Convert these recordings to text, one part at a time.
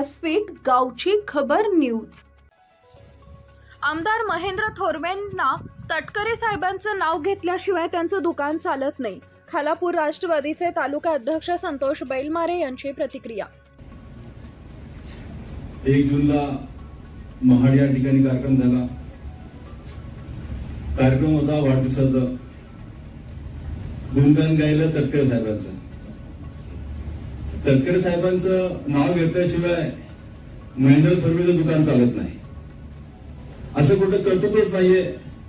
व्यासपीठ गावची खबर न्यूज. आमदार महेंद्र थोरवेंना तटकरे साहेबांचं नाव घेतल्याशिवाय त्यांचं दुकान चालत नाही. खालापूर राष्ट्रवादीचे तालुका अध्यक्ष संतोष बैलमारे यांची प्रतिक्रिया. एक जूनला महाड या ठिकाणी कार्यक्रम झाला. कार्यक्रम होता वाढदिवसाचा. गुणगान गायलं तटकरे साहेबांचं. तटकरे साहेबांचं नाव घेतल्याशिवाय महेंद्र थोरवेचं दुकान चालत नाही. असं कुठं कर्तृत्वच नाहीये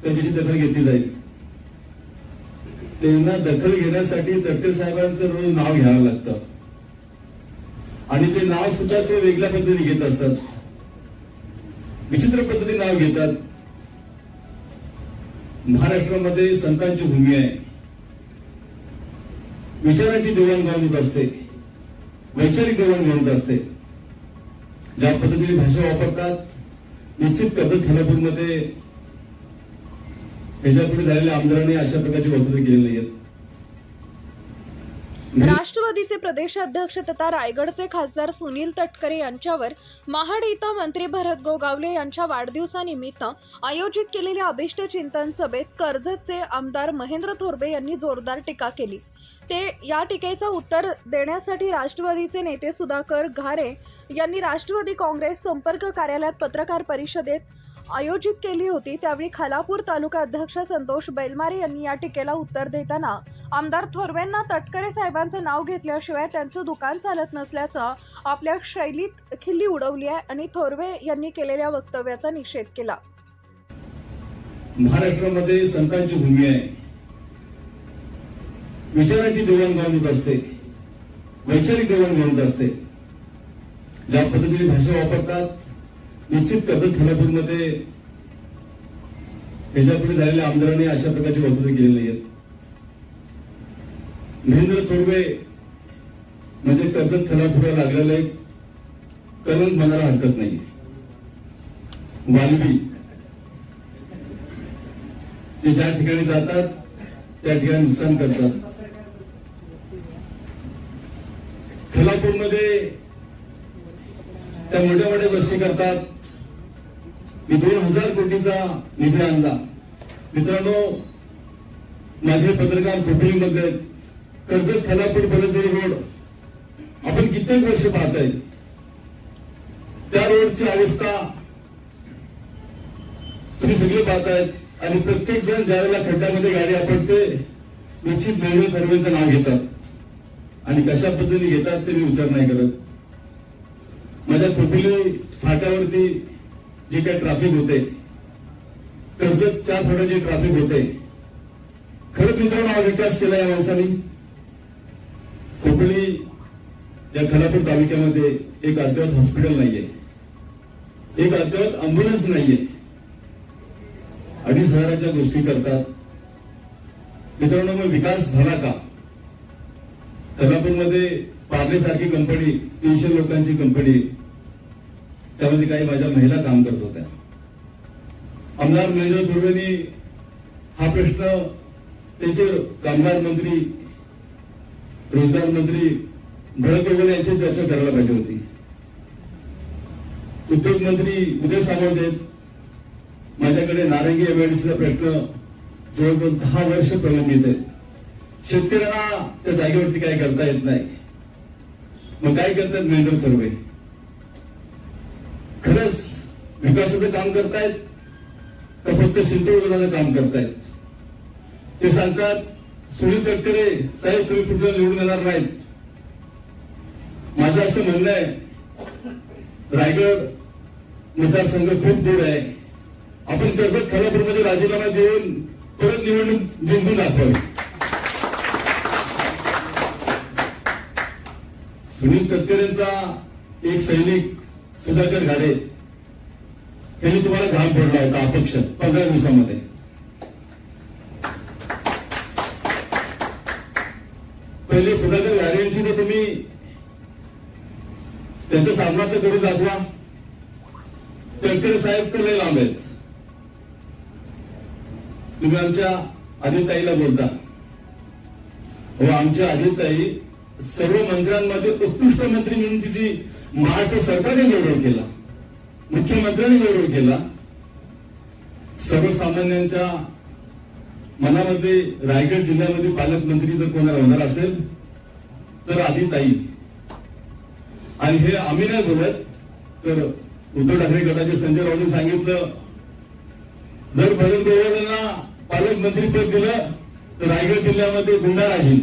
त्याची दखल घेतली जाईल. त्यांना दखल घेण्यासाठी तटकरे साहेबांचं रोज नाव घ्यावं लागतं. आणि ते नाव सुद्धा ते वेगळ्या पद्धतीने घेत असतात. विचित्र पद्धतीने नाव घेतात. महाराष्ट्रामध्ये संतांची भूमी आहे. विचारांची देवाणघेवाण होत असते. वैचारिक देवाणघेवाण होत असते ज्या पद्धतीने भाषा वापरतात निश्चित कर्जत खानापूरमध्ये. ह्याच्यापुढे झालेल्या आमदारांनी अशा प्रकारची वक्तव्य केलेली आहेत राष्ट्रवादीचे प्रदेशाध्यक्ष तथा रायगडचे खासदार सुनील तटकरे यांच्यावर महाड इथं मंत्री भरत गोगावले यांच्या वाढदिवसानिमित्त आयोजित केलेल्या अभिष्ट चिंतन सभेत कर्जतचे आमदार महेंद्र थोरबे यांनी जोरदार टीका केली. ते या टीकेचं उत्तर देण्यासाठी राष्ट्रवादीचे नेते सुधाकर घारे यांनी राष्ट्रवादी काँग्रेस संपर्क कार्यालयात पत्रकार परिषदेत आयोजित केली होती त्यावेळी खालापूर तालुका अध्यक्ष संतोष बैलमारे यांनी या टीकेला उत्तर देताना आमदार थोरवेंना तटकरे साहेबांचं नाव घेतल्याशिवाय त्यांचं दुकान चालत नसल्याचं आपल्या शैलीत खिल्ली उडवली आहे आणि थोरवे यांनी केलेल्या वक्तव्याचा निषेध केला. महाराष्ट्रामध्ये संतांची भूमी आहे. विचाराची देवाणघेवाण होत असते. वैचारिक देवाणघेवाण होत असते. ज्या पद्धतीने भाषा वापरतात निश्चित कर्जत खानापूरमध्ये त्याच्यापुढे झालेल्या आमदारांनी अशा प्रकारची वक्तव्य केली आहेत महेंद्र थोरवे म्हणजे कर्जत खानापुरा लागलेलं एक कलंक म्हणायला हरकत नाही वाल्मी ते ज्या ठिकाणी जातात त्या ठिकाणी नुकसान करतात. खालापूरमध्ये त्या मोठ्या मोठ्या गोष्टी करतात. मी दोन हजार कोटीचा निधी आणला. मित्रांनो माझे पत्रकार खोपडीमध्ये कर्जत खानापूर बलदरी रोड आपण कित्येक वर्ष पाहताय. त्या रोडची अवस्था तुम्ही सगळे पाहतायत आणि प्रत्येक जण ज्यावेळेला खड्ड्यामध्ये गाडी आपटते निश्चित मेळवे थर्वेचं नाव घेतात. आणि कशा पद्धतीने घेतात ते मी विचार नाही करत. माझ्या खोपिली फाट्यावरती जे काही ट्रॅफिक होते कर्जत चार फळं जे ट्रॅफिक होते खरंच मित्रांनो हा विकास केला या माणसाने. खोपली या खलापूर तालुक्यामध्ये एक अद्यावत हॉस्पिटल नाहीये. एक अद्ययावत अँब्युलन्स नाहीये. अडीच हजाराच्या गोष्टी करतात. मित्रांनो मग विकास झाला का? कोल्हापूरमध्ये पार्लेसारखी कंपनी तीनशे लोकांची कंपनी त्यामध्ये काही माझ्या महिला काम करत होत्या. आमदार महेंद्र थोरवेंनी हा प्रश्न त्यांचे कामगार मंत्री रोजगार मंत्री भरत वगैरे यांची चर्चा करायला पाहिजे होती. उद्योग मंत्री उदय सामंत आहेत. माझ्याकडे नारंगी एमआयडीसीचा प्रश्न जवळजवळ दहा वर्ष प्रलंबित आहेत शेतकऱ्यांना त्या जागेवरती काय करता येत नाही. मग काय करतात महेंद्र थोरवे? खरंच विकासाचं काम करतायत का फक्त शिंतोडचं काम करतायत. ते सांगतात सुनील तटकरे साहेब तुम्ही कुठलं निवडून येणार नाहीत? माझं असं म्हणणं आहे रायगड मतदारसंघ खूप दूर आहे. आपण कर्जत खालापूरमध्ये राजीनामा देऊन परत निवडणूक जिंकून दाखवावी सुनील तटकरेंचा एक सैनिक सुधाकर घाडे. त्यांनी तुम्हाला घाम फोडला होता अपक्ष पंधरा दिवसामध्ये. पहिले सुधाकर घाडे यांची तर तुम्ही त्यांचा सामना तर करून दाखवा. तटकरे साहेब तर लय लांब आहेत. तुम्ही आमच्या आदिताईला बोलता. व आमच्या आदिताई सर्व मंत्र्यांमध्ये उत्कृष्ट मंत्री म्हणून तिची महाराष्ट्र सरकारने गौरव केला. मुख्यमंत्र्यांनी गौरव केला. सर्वसामान्यांच्या मनामध्ये रायगड जिल्ह्यामध्ये पालकमंत्री जर कोणाला होणार असेल तर आधी ताई आणि हे आम्ही नाही बोलत तर उद्धव ठाकरे गटाचे संजय राऊतांनी सांगितलं जर भरत गोवर्धनला पालकमंत्री पद दिलं तर रायगड जिल्ह्यामध्ये गुंडा राहील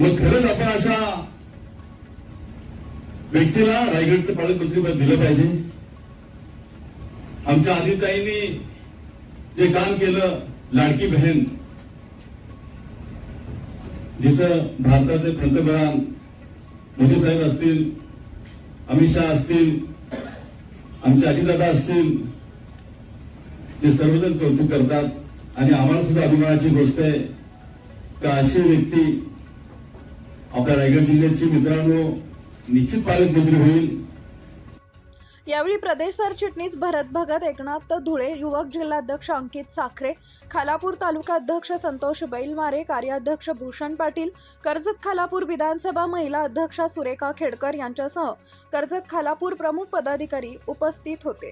मग खरंच आपण अशा व्यक्तीला रायगडचं पालकमंत्री पद दिलं पाहिजे. आमच्या आदिताईंनी जे काम केलं लाडकी बहीण जिथं भारताचे पंतप्रधान मोदी साहेब असतील अमित शहा असतील आमचे अजितदादा असतील जे सर्वजण कौतुक करतात. आणि आम्हाला सुद्धा अभिमानाची गोष्ट आहे का अशी व्यक्ती आपल्या रायगड जिल्ह्याचे मित्रांनो निश्चित पालकमंत्री होईल. यावेळी प्रदेश सरचिटणीस भरत भगत एकनाथ धुळे युवक जिल्हाध्यक्ष अंकित साखरे खालापूर तालुकाध्यक्ष संतोष बैलमारे कार्याध्यक्ष भूषण पाटील कर्जत खालापूर विधानसभा महिला अध्यक्षा सुरेखा खेडकर यांच्यासह कर्जत खालापूर प्रमुख पदाधिकारी उपस्थित होते.